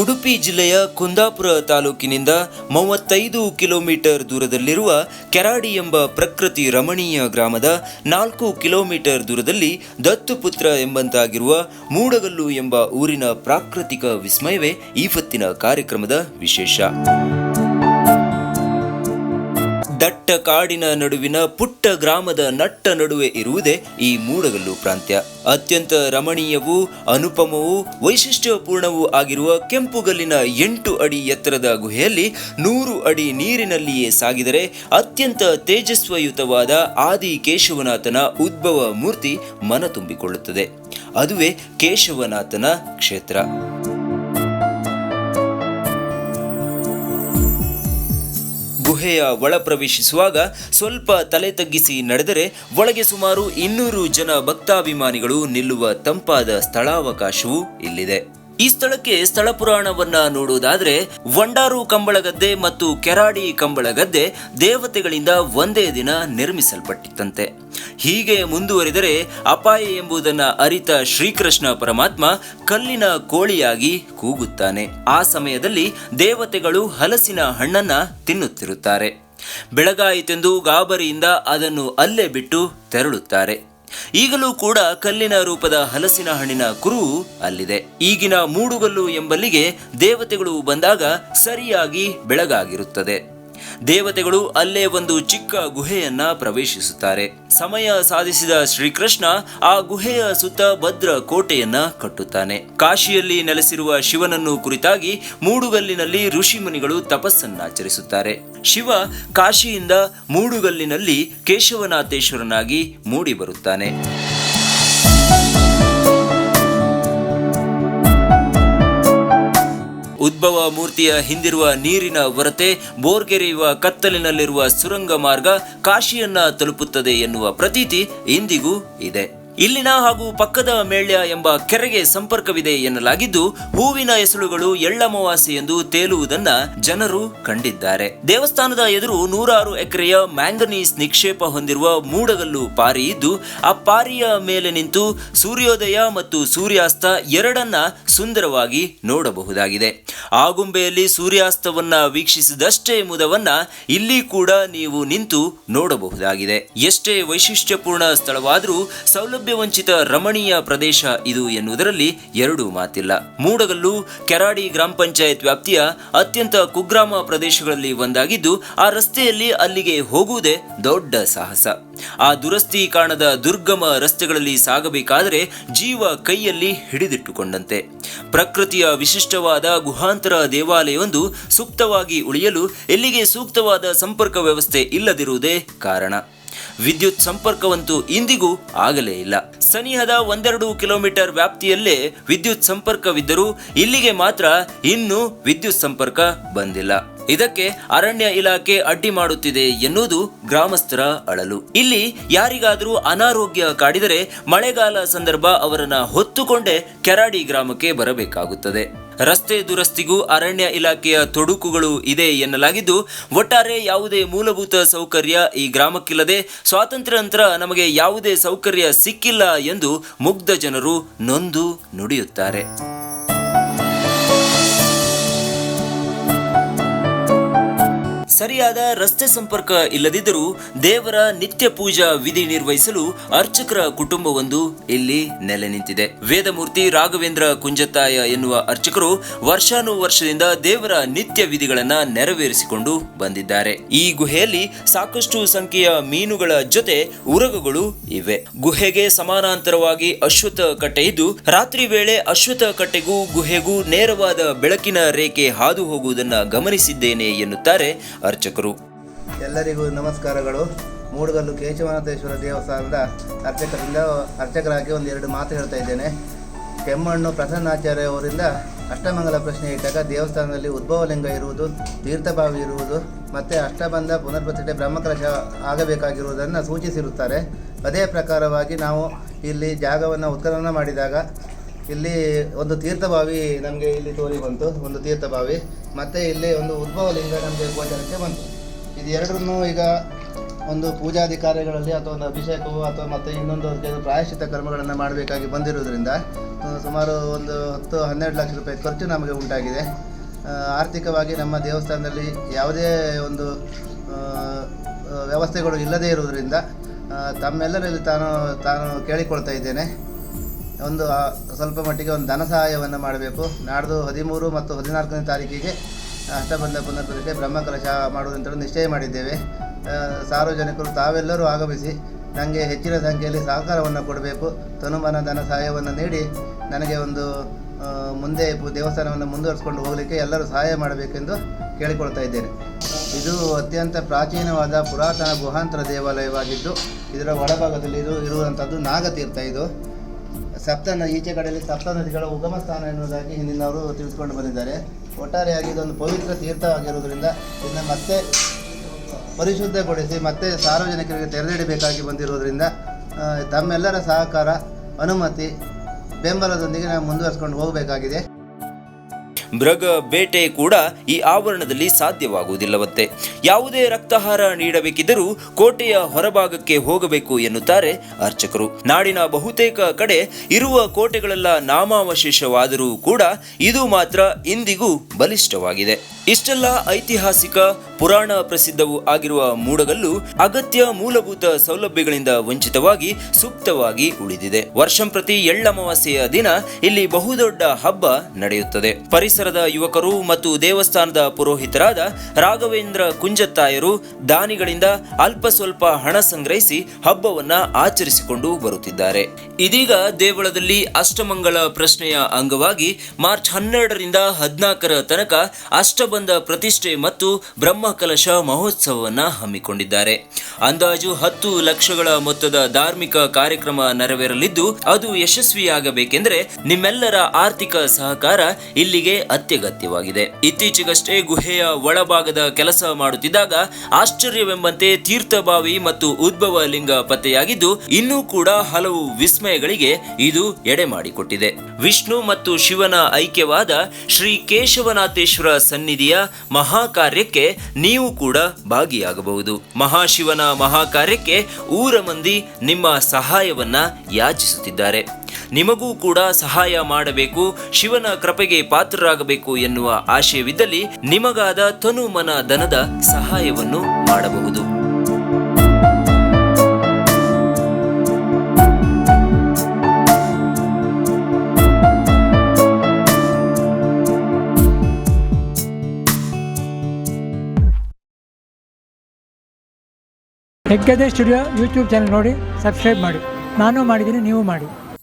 ಉಡುಪಿ ಜಿಲ್ಲೆಯ ಕುಂದಾಪುರ ತಾಲೂಕಿನಿಂದ ಮೂವತ್ತೈದು ಕಿಲೋಮೀಟರ್ ದೂರದಲ್ಲಿರುವ ಕೆರಾಡಿ ಎಂಬ ಪ್ರಕೃತಿ ರಮಣೀಯ ಗ್ರಾಮದ ನಾಲ್ಕು ಕಿಲೋಮೀಟರ್ ದೂರದಲ್ಲಿ ದತ್ತುಪುತ್ರ ಎಂಬಂತಾಗಿರುವ ಮೂಡಗಲ್ಲು ಎಂಬ ಊರಿನ ಪ್ರಾಕೃತಿಕ ವಿಸ್ಮಯವೇ ಈವತ್ತಿನ ಕಾರ್ಯಕ್ರಮದ ವಿಶೇಷ. ದಟ್ಟ ಕಾಡಿನ ನಡುವಿನ ಪುಟ್ಟ ಗ್ರಾಮದ ನಟ್ಟ ನಡುವೆ ಇರುವುದೇ ಈ ಮೂಡಗಲ್ಲು ಪ್ರಾಂತ್ಯ. ಅತ್ಯಂತ ರಮಣೀಯವೂ, ಅನುಪಮವೂ, ವೈಶಿಷ್ಟ್ಯಪೂರ್ಣವೂ ಆಗಿರುವ ಕೆಂಪುಗಲ್ಲಿನ ಎಂಟು ಅಡಿ ಎತ್ತರದ ಗುಹೆಯಲ್ಲಿ ನೂರು ಅಡಿ ನೀರಿನಲ್ಲಿಯೇ ಸಾಗಿದರೆ ಅತ್ಯಂತ ತೇಜಸ್ವಯುತವಾದ ಆದಿ ಕೇಶವನಾಥನ ಉದ್ಭವ ಮೂರ್ತಿ ಮನ ತುಂಬಿಕೊಳ್ಳುತ್ತದೆ ಅದುವೇ ಕೇಶವನಾಥನ ಕ್ಷೇತ್ರ. ಗುಹೆಯ ಒಳ ಪ್ರವೇಶಿಸುವಾಗ ಸ್ವಲ್ಪ ತಲೆ ತಗ್ಗಿಸಿ ನಡೆದರೆ ಒಳಗೆ ಸುಮಾರು ಇನ್ನೂರು ಜನ ಭಕ್ತಾಭಿಮಾನಿಗಳು ನಿಲ್ಲುವ ತಂಪಾದ ಸ್ಥಳಾವಕಾಶವೂ ಇಲ್ಲಿದೆ. ಈ ಸ್ಥಳಕ್ಕೆ ಸ್ಥಳ ಪುರಾಣವನ್ನ ನೋಡುವುದಾದ್ರೆ ವಂಡಾರು ಕಂಬಳಗದ್ದೆ ಮತ್ತು ಕೆರಾಡಿ ಕಂಬಳಗದ್ದೆ ದೇವತೆಗಳಿಂದ ಒಂದೇ ದಿನ ನಿರ್ಮಿಸಲ್ಪಟ್ಟಿತ್ತಂತೆ. ಹೀಗೆ ಮುಂದುವರಿದರೆ ಅಪಾಯ ಎಂಬುದನ್ನು ಅರಿತ ಶ್ರೀಕೃಷ್ಣ ಪರಮಾತ್ಮ ಕಲ್ಲಿನ ಕೋಳಿಯಾಗಿ ಕೂಗುತ್ತಾನೆ. ಆ ಸಮಯದಲ್ಲಿ ದೇವತೆಗಳು ಹಲಸಿನ ಹಣ್ಣನ್ನ ತಿನ್ನುತ್ತಿರುತ್ತಾರೆ. ಬೆಳಗಾಯಿತೆಂದು ಗಾಬರಿಯಿಂದ ಅದನ್ನು ಅಲ್ಲೇ ಬಿಟ್ಟು ತೆರಳುತ್ತಾರೆ. ಈಗಲೂ ಕೂಡ ಕಲ್ಲಿನ ರೂಪದ ಹಲಸಿನ ಹಣ್ಣಿನ ಕುರು ಅಲ್ಲಿದೆ. ಈಗಿನ ಮೂಡುಗಲ್ಲು ಎಂಬಲ್ಲಿಗೆ ದೇವತೆಗಳು ಬಂದಾಗ ಸರಿಯಾಗಿ ಬೆಳಗಾಗಿರುತ್ತದೆ. ದೇವತೆಗಳು ಅಲ್ಲೇ ಒಂದು ಚಿಕ್ಕ ಗುಹೆಯನ್ನ ಪ್ರವೇಶಿಸುತ್ತಾರೆ. ಸಮಯ ಸಾಧಿಸಿದ ಶ್ರೀಕೃಷ್ಣ ಆ ಗುಹೆಯ ಸುತ್ತ ಭದ್ರ ಕೋಟೆಯನ್ನ ಕಟ್ಟುತ್ತಾನೆ. ಕಾಶಿಯಲ್ಲಿ ನೆಲೆಸಿರುವ ಶಿವನನ್ನು ಕುರಿತಾಗಿ ಮೂಡುಗಲ್ಲಿನಲ್ಲಿ ಋಷಿಮುನಿಗಳು ತಪಸ್ಸನ್ನಾಚರಿಸುತ್ತಾರೆ. ಶಿವ ಕಾಶಿಯಿಂದ ಮೂಡುಗಲ್ಲಿನಲ್ಲಿ ಕೇಶವನಾಥೇಶ್ವರನಾಗಿ ಮೂಡಿ ಉದ್ಭವ ಮೂರ್ತಿಯ ಹಿಂದಿರುವ ನೀರಿನ ಹೊರತೆ ಬೋರ್ಗೆರೆಯುವ ಕತ್ತಲಿನಲ್ಲಿರುವ ಸುರಂಗ ಮಾರ್ಗ ಕಾಶಿಯನ್ನ ತಲುಪುತ್ತದೆ ಎನ್ನುವ ಪ್ರತೀತಿ ಇಂದಿಗೂ ಇದೆ. ಇಲ್ಲಿನ ಹಾಗೂ ಪಕ್ಕದ ಮೇಳ್ಯ ಎಂಬ ಕೆರೆಗೆ ಸಂಪರ್ಕವಿದೆ ಎನ್ನಲಾಗಿದ್ದು, ಹೂವಿನ ಎಸಳುಗಳು ಎಳ್ಳಮವಾಸಿ ಎಂದು ತೇಲುವುದನ್ನ ಜನರು ಕಂಡಿದ್ದಾರೆ. ದೇವಸ್ಥಾನದ ಎದುರು ನೂರಾರು ಎಕರೆಯ ಮ್ಯಾಂಗನೀಸ್ ನಿಕ್ಷೇಪ ಹೊಂದಿರುವ ಮೂಡಗಲ್ಲು ಪಾರಿ ಇದ್ದು, ಆ ಪಾರಿಯ ಮೇಲೆ ನಿಂತು ಸೂರ್ಯೋದಯ ಮತ್ತು ಸೂರ್ಯಾಸ್ತ ಎರಡನ್ನ ಸುಂದರವಾಗಿ ನೋಡಬಹುದಾಗಿದೆ. ಆಗುಂಬೆಯಲ್ಲಿ ಸೂರ್ಯಾಸ್ತವನ್ನ ವೀಕ್ಷಿಸಿದಷ್ಟೇ ಮುದವನ್ನ ಇಲ್ಲಿ ಕೂಡ ನೀವು ನಿಂತು ನೋಡಬಹುದಾಗಿದೆ. ಎಷ್ಟೇ ವೈಶಿಷ್ಟ್ಯಪೂರ್ಣ ಸ್ಥಳವಾದರೂ ಸೌಲಭ್ಯ ವಂಚಿತ ರಮಣೀಯ ಪ್ರದೇಶ ಇದು ಎನ್ನುವುದರಲ್ಲಿ ಎರಡು ಮಾತಿಲ್ಲ. ಮೂಡಗಲ್ಲು, ಕೆರಾಡಿ ಗ್ರಾಮ ಪಂಚಾಯತ್ ವ್ಯಾಪ್ತಿಯ ಅತ್ಯಂತ ಕುಗ್ರಾಮ ಪ್ರದೇಶಗಳಲ್ಲಿ ಒಂದಾಗಿದ್ದು, ಆ ರಸ್ತೆಯಲ್ಲಿ ಅಲ್ಲಿಗೆ ಹೋಗುವುದೇ ದೊಡ್ಡ ಸಾಹಸ. ಆ ದುರಸ್ತಿ ಕಾಣದ ದುರ್ಗಮ ರಸ್ತೆಗಳಲ್ಲಿ ಸಾಗಬೇಕಾದರೆ ಜೀವ ಕೈಯಲ್ಲಿ ಹಿಡಿದಿಟ್ಟುಕೊಂಡಂತೆ. ಪ್ರಕೃತಿಯ ವಿಶಿಷ್ಟವಾದ ಗುಹಾಂತರ ದೇವಾಲಯವೊಂದು ಸೂಕ್ತವಾಗಿ ಉಳಿಯಲು ಎಲ್ಲಿಗೆ ಸೂಕ್ತವಾದ ಸಂಪರ್ಕ ವ್ಯವಸ್ಥೆ ಇಲ್ಲದಿರುವುದೇ ಕಾರಣ. ವಿದ್ಯುತ್ ಸಂಪರ್ಕವಂತೂ ಇಂದಿಗೂ ಆಗಲೇ ಇಲ್ಲ. ಸನಿಹದ ಒಂದೆರಡು ಕಿಲೋಮೀಟರ್ ವ್ಯಾಪ್ತಿಯಲ್ಲೇ ವಿದ್ಯುತ್ ಸಂಪರ್ಕವಿದ್ದರೂ ಇಲ್ಲಿಗೆ ಮಾತ್ರ ಇನ್ನೂ ವಿದ್ಯುತ್ ಸಂಪರ್ಕ ಬಂದಿಲ್ಲ. ಇದಕ್ಕೆ ಅರಣ್ಯ ಇಲಾಖೆ ಅಡ್ಡಿ ಮಾಡುತ್ತಿದೆ ಎನ್ನುವುದು ಗ್ರಾಮಸ್ಥರ ಅಳಲು. ಇಲ್ಲಿ ಯಾರಿಗಾದರೂ ಅನಾರೋಗ್ಯ ಕಾಡಿದರೆ ಮಳೆಗಾಲ ಸಂದರ್ಭ ಅವರನ್ನ ಹೊತ್ತುಕೊಂಡೇ ಕೆರಾಡಿ ಗ್ರಾಮಕ್ಕೆ ಬರಬೇಕಾಗುತ್ತದೆ. ರಸ್ತೆ ದುರಸ್ತಿಗೂ ಅರಣ್ಯ ಇಲಾಖೆಯ ತೊಡಕುಗಳು ಇದೆ ಎನ್ನಲಾಗಿದ್ದು, ಒಟ್ಟಾರೆ ಯಾವುದೇ ಮೂಲಭೂತ ಸೌಕರ್ಯ ಈ ಗ್ರಾಮಕ್ಕಿಲ್ಲದೆ ಸ್ವಾತಂತ್ರ್ಯ ನಂತರ ನಮಗೆ ಯಾವುದೇ ಸೌಕರ್ಯ ಸಿಕ್ಕಿಲ್ಲ ಎಂದು ಮುಗ್ಧ ಜನರು ನೊಂದು ನುಡಿಯುತ್ತಾರೆ. ಸರಿಯಾದ ರಸ್ತೆ ಸಂಪರ್ಕ ಇಲ್ಲದಿದ್ದರೂ ದೇವರ ನಿತ್ಯ ಪೂಜಾ ವಿಧಿ ನಿರ್ವಹಿಸಲು ಅರ್ಚಕರ ಕುಟುಂಬವೊಂದು ಇಲ್ಲಿ ನೆಲೆ ನಿಂತಿದೆ. ವೇದಮೂರ್ತಿ ರಾಘವೇಂದ್ರ ಕುಂಜತ್ತಾಯ ಎನ್ನುವ ಅರ್ಚಕರು ವರ್ಷಾನು ವರ್ಷದಿಂದ ದೇವರ ನಿತ್ಯ ವಿಧಿಗಳನ್ನ ನೆರವೇರಿಸಿಕೊಂಡು ಬಂದಿದ್ದಾರೆ. ಈ ಗುಹೆಯಲ್ಲಿ ಸಾಕಷ್ಟು ಸಂಖ್ಯೆಯ ಮೀನುಗಳ ಜೊತೆ ಉರಗುಗಳು ಇವೆ. ಗುಹೆಗೆ ಸಮಾನಾಂತರವಾಗಿ ಅಶ್ವತ್ಥ ಕಟ್ಟೆ ಇದ್ದು, ರಾತ್ರಿ ವೇಳೆ ಅಶ್ವತ್ಥ ಕಟ್ಟೆಗೂ ಗುಹೆಗೂ ನೇರವಾದ ಬೆಳಕಿನ ರೇಖೆ ಹಾದು ಹೋಗುವುದನ್ನ ಗಮನಿಸಿದ್ದೇನೆ ಎನ್ನುತ್ತಾರೆ ಅರ್ಚಕರು. ಎಲ್ಲರಿಗೂ ನಮಸ್ಕಾರಗಳು. ಮೂಡಗಲ್ಲು ಕೇಶವನಾಥೇಶ್ವರ ದೇವಸ್ಥಾನದ ಅರ್ಚಕರಿಂದ ಅರ್ಚಕರಾಗಿ ಒಂದು ಎರಡು ಮಾತು ಹೇಳ್ತಾ ಇದ್ದೇನೆ. ಕೆಮ್ಮಣ್ಣು ಪ್ರಸನ್ನಾಚಾರ್ಯ ಅವರಿಂದ ಅಷ್ಟಮಂಗಲ ಪ್ರಶ್ನೆ ಇಟ್ಟಾಗ ದೇವಸ್ಥಾನದಲ್ಲಿ ಉದ್ಭವಲಿಂಗ ಇರುವುದು, ತೀರ್ಥಭಾವಿ ಇರುವುದು, ಮತ್ತು ಅಷ್ಟಬಂಧ ಪುನರ್ಪ್ರತಿಷ್ಠೆ ಬ್ರಹ್ಮಕಲಶ ಆಗಬೇಕಾಗಿರುವುದನ್ನು ಸೂಚಿಸಿರುತ್ತಾರೆ. ಅದೇ ಪ್ರಕಾರವಾಗಿ ನಾವು ಇಲ್ಲಿ ಜಾಗವನ್ನು ಉತ್ಖನನ ಮಾಡಿದಾಗ ಇಲ್ಲಿ ಒಂದು ತೀರ್ಥಭಾವಿ ನಮಗೆ ಇಲ್ಲಿ ತೋರಿ ಬಂತು, ಒಂದು ತೀರ್ಥಭಾವಿ ಮತ್ತು ಇಲ್ಲಿ ಒಂದು ಉದ್ಭವ ಲಿಂಗ ನಮಗೆ ಗೋಚರಕ್ಕೆ ಬಂತು. ಇದು ಎರಡರನ್ನು ಈಗ ಒಂದು ಪೂಜಾದಿ ಕಾರ್ಯಗಳಲ್ಲಿ ಅಥವಾ ಒಂದು ಅಭಿಷೇಕವು ಅಥವಾ ಮತ್ತೆ ಇನ್ನೊಂದು ಕೆಲವು ಪ್ರಾಯಶ್ಚಿತ ಕರ್ಮಗಳನ್ನು ಮಾಡಬೇಕಾಗಿ ಬಂದಿರುವುದರಿಂದ ಸುಮಾರು ಒಂದು ಹತ್ತು, ಹನ್ನೆರಡು ಲಕ್ಷ ರೂಪಾಯಿ ಖರ್ಚು ನಮಗೆ ಉಂಟಾಗಿದೆ. ಆರ್ಥಿಕವಾಗಿ ನಮ್ಮ ದೇವಸ್ಥಾನದಲ್ಲಿ ಯಾವುದೇ ಒಂದು ವ್ಯವಸ್ಥೆಗಳು ಇಲ್ಲದೇ ಇರುವುದರಿಂದ ತಮ್ಮೆಲ್ಲರಲ್ಲಿ ತಾನು ತಾನು ಕೇಳಿಕೊಳ್ತಾ ಇದ್ದೇನೆ. ಒಂದು ಸ್ವಲ್ಪ ಮಟ್ಟಿಗೆ ಒಂದು ಧನ ಸಹಾಯವನ್ನು ಮಾಡಬೇಕು. ನಾಡ್ದು ಹದಿಮೂರು ಮತ್ತು ಹದಿನಾಲ್ಕನೇ ತಾರೀಕಿಗೆ ಅಷ್ಟಬಂಧ ಪುನರ್ಪ್ರತಿಷ್ಠೆ ಬ್ರಹ್ಮಕಲಶ ಮಾಡುವುದಂತ ನಿಶ್ಚಯ ಮಾಡಿದ್ದೇವೆ. ಸಾರ್ವಜನಿಕರು ತಾವೆಲ್ಲರೂ ಆಗಮಿಸಿ ನನಗೆ ಹೆಚ್ಚಿನ ಸಂಖ್ಯೆಯಲ್ಲಿ ಸಹಕಾರವನ್ನು ಕೊಡಬೇಕು. ತನುಮನ ಧನ ಸಹಾಯವನ್ನು ನೀಡಿ ನನಗೆ ಒಂದು ಮುಂದೆ ದೇವಸ್ಥಾನವನ್ನು ಮುಂದುವರಿಸ್ಕೊಂಡು ಹೋಗಲಿಕ್ಕೆ ಎಲ್ಲರೂ ಸಹಾಯ ಮಾಡಬೇಕೆಂದು ಕೇಳಿಕೊಳ್ತಾ ಇದ್ದೇನೆ. ಇದು ಅತ್ಯಂತ ಪ್ರಾಚೀನವಾದ ಪುರಾತನ ಗುಹಾಂತರ ದೇವಾಲಯವಾಗಿದ್ದು, ಇದರ ಒಳಭಾಗದಲ್ಲಿ ಇದು ಇರುವಂಥದ್ದು ನಾಗತೀರ್ಥ ಇದು. ಸಪ್ತ ಈಚೆ ಕಡೆಯಲ್ಲಿ ಸಪ್ತ ನದಿಗಳ ಉಗಮ ಸ್ಥಾನ ಎನ್ನುವುದಾಗಿ ಹಿಂದಿನವರು ತಿಳಿದುಕೊಂಡು ಬಂದಿದ್ದಾರೆ. ಒಟ್ಟಾರೆಯಾಗಿ ಇದೊಂದು ಪವಿತ್ರ ತೀರ್ಥವಾಗಿರುವುದರಿಂದ ಇದನ್ನು ಮತ್ತೆ ಪರಿಶುದ್ಧಗೊಳಿಸಿ ಮತ್ತೆ ಸಾರ್ವಜನಿಕರಿಗೆ ತೆರೆದಿಡಬೇಕಾಗಿ ಬಂದಿರುವುದರಿಂದ ತಮ್ಮೆಲ್ಲರ ಸಹಕಾರ, ಅನುಮತಿ, ಬೆಂಬಲದೊಂದಿಗೆ ನಾವು ಮುಂದುವರಿಸ್ಕೊಂಡು ಹೋಗಬೇಕಾಗಿದೆ. ಮೃಗ ಬೇಟೆ ಕೂಡ ಈ ಆವರಣದಲ್ಲಿ ಸಾಧ್ಯವಾಗುವುದಿಲ್ಲವಂತೆ. ಯಾವುದೇ ರಕ್ತಹಾರ ನೀಡಬೇಕಿದ್ದರೂ ಕೋಟೆಯ ಹೊರಭಾಗಕ್ಕೆ ಹೋಗಬೇಕು ಎನ್ನುತ್ತಾರೆ ಅರ್ಚಕರು. ನಾಡಿನ ಬಹುತೇಕ ಕಡೆ ಇರುವ ಕೋಟೆಗಳೆಲ್ಲ ನಾಮಾವಶೇಷವಾದರೂ ಕೂಡ ಇದು ಮಾತ್ರ ಇಂದಿಗೂ ಬಲಿಷ್ಠವಾಗಿದೆ. ಇಷ್ಟೆಲ್ಲ ಐತಿಹಾಸಿಕ ಪುರಾಣ ಪ್ರಸಿದ್ಧವೂ ಆಗಿರುವ ಮೂಡಗಲ್ಲು ಅಗತ್ಯ ಮೂಲಭೂತ ಸೌಲಭ್ಯಗಳಿಂದ ವಂಚಿತವಾಗಿ ಸೂಕ್ತವಾಗಿ ಉಳಿದಿದೆ. ವರ್ಷಂ ಪ್ರತಿ ಎಳ್ಳಮಾವಾಸ್ಯೆಯ ದಿನ ಇಲ್ಲಿ ಬಹುದೊಡ್ಡ ಹಬ್ಬ ನಡೆಯುತ್ತದೆ. ಪರಿಸರದ ಯುವಕರು ಮತ್ತು ದೇವಸ್ಥಾನದ ಪುರೋಹಿತರಾದ ರಾಘವೇಂದ್ರ ಕುಂಜತ್ತಾಯರು ದಾನಿಗಳಿಂದ ಅಲ್ಪ ಸ್ವಲ್ಪ ಹಣ ಸಂಗ್ರಹಿಸಿ ಹಬ್ಬವನ್ನ ಆಚರಿಸಿಕೊಂಡು ಬರುತ್ತಿದ್ದಾರೆ. ಇದೀಗ ದೇವಳದಲ್ಲಿ ಅಷ್ಟಮಂಗಳ ಪ್ರಶ್ನೆಯ ಅಂಗವಾಗಿ ಮಾರ್ಚ್ ಹನ್ನೆರಡರಿಂದ ಹದಿನಾಲ್ಕರ ತನಕ ಅಷ್ಟಬಂಧ ಪ್ರತಿಷ್ಠೆ ಮತ್ತು ಬ್ರಹ್ಮಕಲಶ ಮಹೋತ್ಸವವನ್ನ ಹಮ್ಮಿಕೊಂಡಿದ್ದಾರೆ. ಅಂದಾಜು ಹತ್ತು ಲಕ್ಷಗಳ ಮೊತ್ತದ ಧಾರ್ಮಿಕ ಕಾರ್ಯಕ್ರಮ ನೆರವೇರಲಿದ್ದು, ಅದು ಯಶಸ್ವಿಯಾಗಬೇಕೆಂದರೆ ನಿಮ್ಮೆಲ್ಲರ ಆರ್ಥಿಕ ಸಹಕಾರ ಇಲ್ಲಿಗೆ ಅತ್ಯಗತ್ಯವಾಗಿದೆ. ಇತ್ತೀಚೆಗಷ್ಟೇ ಗುಹೆಯ ಒಳಭಾಗದ ಕೆಲಸ ಮಾಡುತ್ತಿದ್ದಾಗ ಆಶ್ಚರ್ಯವೆಂಬಂತೆ ತೀರ್ಥಭಾವಿ ಮತ್ತು ಉದ್ಭವ ಲಿಂಗ ಪತ್ತೆಯಾಗಿದ್ದು, ಇನ್ನೂ ಕೂಡ ಹಲವು ವಿಸ್ಮಯಗಳಿಗೆ ಇದು ಎಡೆ ಮಾಡಿಕೊಟ್ಟಿದೆ. ವಿಷ್ಣು ಮತ್ತು ಶಿವನ ಐಕ್ಯವಾದ ಶ್ರೀ ಕೇಶವನಾಥೇಶ್ವರ ಸನ್ನಿಧಿಯ ಮಹಾಕಾರ್ಯಕ್ಕೆ ನೀವು ಕೂಡ ಭಾಗಿಯಾಗಬಹುದು. ಮಹಾಶಿವನ ಮಹಾಕಾರ್ಯಕ್ಕೆ ಊರ ಮಂದಿ ನಿಮ್ಮ ಸಹಾಯವನ್ನ ಯಾಚಿಸುತ್ತಿದ್ದಾರೆ. ನಿಮಗೂ ಕೂಡ ಸಹಾಯ ಮಾಡಬೇಕು, ಶಿವನ ಕೃಪೆಗೆ ಪಾತ್ರರಾಗಬೇಕು ಎನ್ನುವ ಆಶಯವಿದ್ದಲ್ಲಿ ನಿಮಗಾದ ತನು ಮನ ಧನದ ಸಹಾಯವನ್ನು ಮಾಡಬಹುದು. ಹೆಗ್ಗದೆ ಸ್ಟುಡಿಯೋ ಯೂಟ್ಯೂಬ್ ಚಾನಲ್ ನೋಡಿ ಸಬ್ಸ್ಕ್ರೈಬ್ ಮಾಡಿ. ನಾನು ಮಾಡಿದ್ದೀನಿ ನೀವು ಮಾಡಿ.